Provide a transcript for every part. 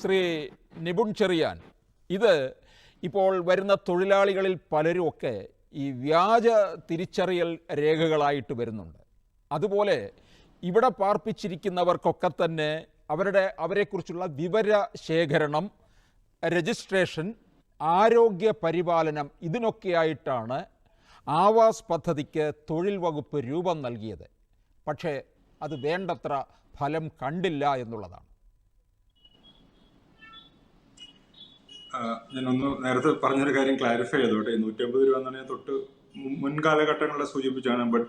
ശ്രീ നിപുൺ ചെറിയാൻ. ഇത് ഇപ്പോൾ വരുന്ന തൊഴിലാളികളിൽ പലരും ഒക്കെ ഈ വ്യാജ തിരിച്ചറിയൽ രേഖകളായിട്ട് വരുന്നുണ്ട്. അതുപോലെ ഇവിടെ പാർപ്പിച്ചിരിക്കുന്നവർക്കൊക്കെ തന്നെ അവരുടെ അവരെക്കുറിച്ചുള്ള വിവര ശേഖരണം രജിസ്ട്രേഷൻ ആരോഗ്യ പരിപാലനം ഇതിനൊക്കെയായിട്ടാണ് ആവാസ് പദ്ധതിക്ക് തൊഴിൽ വകുപ്പ് രൂപം നൽകിയത്. പക്ഷേ അത് വേണ്ടത്ര ഫലം കണ്ടില്ല എന്നുള്ളതാണ്. ഞാൻ ഒന്ന് നേരത്തെ പറഞ്ഞൊരു കാര്യം ക്ലാരിഫൈ ചെയ്തോട്ടെ. നൂറ്റമ്പത് രൂപ എന്നാണ് ഞാൻ തൊട്ട് മുൻകാലഘട്ടങ്ങളെ മുൻ കാലഘട്ടങ്ങളെ സൂചിപ്പിച്ചാണ് but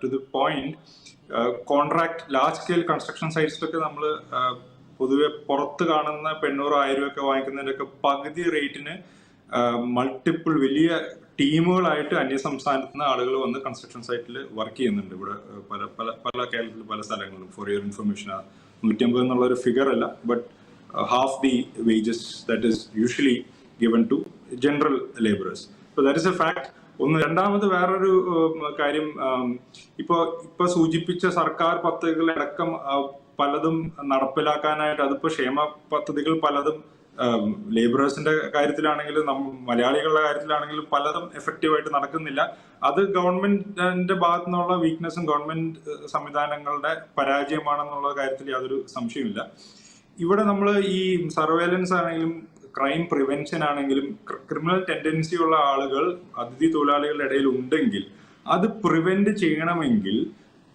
to the point contract large scale construction സൈറ്റ്സിലൊക്കെ നമ്മൾ പൊതുവെ പുറത്ത് കാണുന്ന പെണ്ണൂറ് ആയിരം രൂപ ഒക്കെ വാങ്ങിക്കുന്നതിന്റെയൊക്കെ പകുതി റേറ്റിന് മൾട്ടിപ്പിൾ വലിയ ടീമുകളായിട്ട് അന്യ സംസ്ഥാനത്ത് നിന്ന് ആളുകൾ വന്ന് കൺസ്ട്രക്ഷൻ സൈറ്റിൽ വർക്ക് ചെയ്യുന്നുണ്ട്. ഇവിടെ പല പല പല കേരളത്തിൽ പല സ്ഥലങ്ങളിലും. ഫോർ യുവർ ഇൻഫർമേഷൻ നൂറ്റമ്പത് എന്നുള്ള ഒരു ഫിഗർ അല്ല. But half the wages that is usually given to general laborers. So that is a fact. ഒന്ന് രണ്ടാമത് വേറൊരു കാര്യം ഉം, ഇപ്പൊ സൂചിപ്പിച്ച സർക്കാർ പദ്ധതികളടക്കം പലതും നടപ്പിലാക്കാനായിട്ട് അതിപ്പോ ക്ഷേമ പദ്ധതികൾ പലതും ലേബറേഴ്സിന്റെ കാര്യത്തിലാണെങ്കിലും മലയാളികളുടെ കാര്യത്തിലാണെങ്കിലും പലതും എഫക്റ്റീവായിട്ട് നടക്കുന്നില്ല അത് ഗവൺമെന്റിന്റെ ഭാഗത്തു നിന്നുള്ള വീക്ക്നെസ്സും ഗവൺമെന്റ് സംവിധാനങ്ങളുടെ പരാജയമാണെന്നുള്ള കാര്യത്തിൽ യാതൊരു സംശയമില്ല ഇവിടെ നമ്മൾ ഈ സർവേലൻസ് ആണെങ്കിലും ക്രൈം പ്രിവെൻഷൻ ആണെങ്കിലും ക്രിമിനൽ ടെൻഡൻസി ഉള്ള ആളുകൾ അതിഥി തൊഴിലാളികളുടെ ഇടയിൽ ഉണ്ടെങ്കിൽ അത് പ്രിവെന്റ് ചെയ്യണമെങ്കിൽ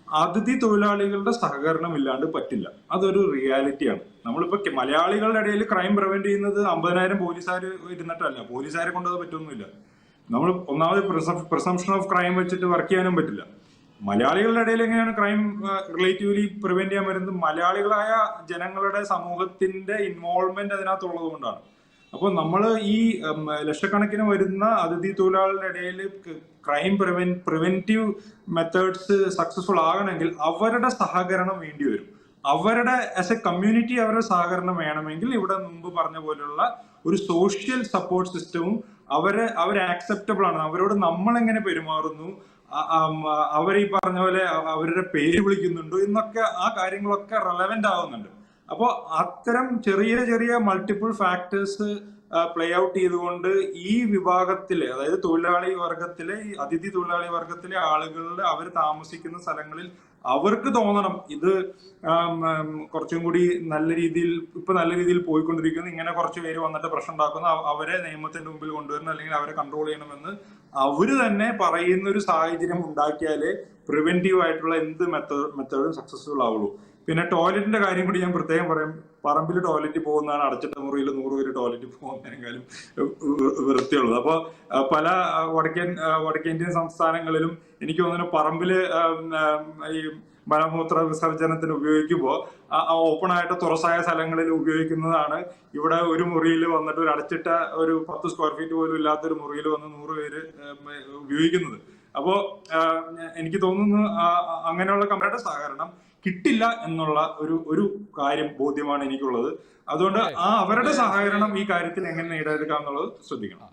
അതിഥി തൊഴിലാളികളുടെ സഹകരണം ഇല്ലാണ്ട് പറ്റില്ല. അതൊരു റിയാലിറ്റിയാണ് നമ്മളിപ്പോ മലയാളികളുടെ ഇടയിൽ ക്രൈം പ്രിവെന്റ് ചെയ്യുന്നത് അമ്പതിനായിരം പോലീസുകാർ ഇരുന്നിട്ടല്ല. പോലീസുകാരെ കൊണ്ടത് പറ്റൊന്നുമില്ല. നമ്മൾ ഒന്നാമത് പ്രിസംഷൻ ഓഫ് ക്രൈം വെച്ചിട്ട് വർക്ക് ചെയ്യാനും പറ്റില്ല. മലയാളികളുടെ ഇടയിൽ എങ്ങനെയാണ് ക്രൈം റിലേറ്റീവ്ലി പ്രിവെന്റ് ചെയ്യാൻ വരുന്നത് മലയാളികളായ ജനങ്ങളുടെ സമൂഹത്തിന്റെ ഇൻവോൾവ്മെന്റ് അതിനകത്തുള്ളത് കൊണ്ടാണ്. അപ്പോൾ നമ്മൾ ഈ ലക്ഷക്കണക്കിന് വരുന്ന അതിഥി തൊഴിലാളികളുടെ ഇടയിൽ crime prevent preventive methods successful ആകണമെങ്കിൽ അവരുടെ സഹകരണം വേണ്ടി വരും. അവരുടെ ആസ് എ കമ്മ്യൂണിറ്റി അവരുടെ സഹകരണം വേണമെങ്കിൽ ഇവിടെ മുമ്പ് പറഞ്ഞ പോലെയുള്ള ഒരു സോഷ്യൽ സപ്പോർട്ട് സിസ്റ്റവും അവരെ അവർ ആക്സെപ്റ്റബിൾ ആണ്. അവരോട് നമ്മൾ എങ്ങനെ പെരുമാറുന്നു അവർ ഈ പറഞ്ഞ പോലെ അവരുടെ പേര് വിളിക്കുന്നുണ്ടോ എന്നൊക്കെ ആ കാര്യങ്ങളൊക്കെ റെലവെന്റ് ആവുന്നുണ്ട്. അപ്പോൾ അത്തരം ചെറിയ ചെറിയ മൾട്ടിപ്പിൾ ഫാക്ടേഴ്സ് പ്ലേ ഔട്ട് ചെയ്തുകൊണ്ട് ഈ വിഭാഗത്തിലെ അതായത് തൊഴിലാളി വർഗത്തിലെ അതിഥി തൊഴിലാളി വർഗത്തിലെ ആളുകളുടെ അവർ താമസിക്കുന്ന സ്ഥലങ്ങളിൽ അവർക്ക് തോന്നണം. ഇത് കുറച്ചും കൂടി നല്ല രീതിയിൽ ഇപ്പൊ നല്ല രീതിയിൽ പോയിക്കൊണ്ടിരിക്കുന്നു. ഇങ്ങനെ കുറച്ച് പേര് വന്നിട്ട് പ്രശ്നം ഉണ്ടാക്കുന്ന. അവരെ നിയമത്തിന്റെ മുമ്പിൽ കൊണ്ടുവരണം അല്ലെങ്കിൽ അവരെ കൺട്രോൾ ചെയ്യണമെന്ന് അവർ തന്നെ പറയുന്ന ഒരു സാഹചര്യം ഉണ്ടാക്കിയാലേ പ്രിവെന്റീവ് ആയിട്ടുള്ള എന്ത് മെത്തേഡ് മെത്തേഡും സക്സസ്ഫുൾ ആവുള്ളൂ. പിന്നെ ടോയ്ലറ്റിന്റെ കാര്യം കൂടി ഞാൻ പ്രത്യേകം പറയാം. പറമ്പിൽ ടോയ്ലറ്റിൽ പോകുന്നതാണ് അടച്ചിട്ട മുറിയിൽ നൂറ് പേര് ടോയ്ലറ്റിൽ പോകുന്നതിനേക്കാളും വൃത്തിയുള്ളത്. അപ്പോൾ പല വടക്കൻ വടക്കേന്ത്യൻ സംസ്ഥാനങ്ങളിലും എനിക്ക് തോന്നുന്നു പറമ്പിൽ ഈ മലമൂത്ര വിസർജനത്തിന് ഉപയോഗിക്കുമ്പോൾ ഓപ്പൺ ആയിട്ട് തുറസായ സ്ഥലങ്ങളിൽ ഉപയോഗിക്കുന്നതാണ്. ഇവിടെ ഒരു മുറിയിൽ വന്നിട്ട് ഒരു അടച്ചിട്ട ഒരു പത്ത് സ്ക്വയർ ഫീറ്റ് പോലും ഇല്ലാത്ത ഒരു മുറിയിൽ വന്ന് നൂറ് പേര് ഉപയോഗിക്കുന്നത്. അപ്പോ എനിക്ക് തോന്നുന്നു അങ്ങനെയുള്ള കമ്പനിയുടെ സഹകരണം കിട്ടില്ല എന്നുള്ള ഒരു ഒരു കാര്യം ബോധ്യമാണ് എനിക്കുള്ളത്. അതുകൊണ്ട് ആ അവരുടെ സഹകരണം ഈ കാര്യത്തിൽ എങ്ങനെ നേടിയെടുക്കാം എന്നുള്ളത് ശ്രദ്ധിക്കണം.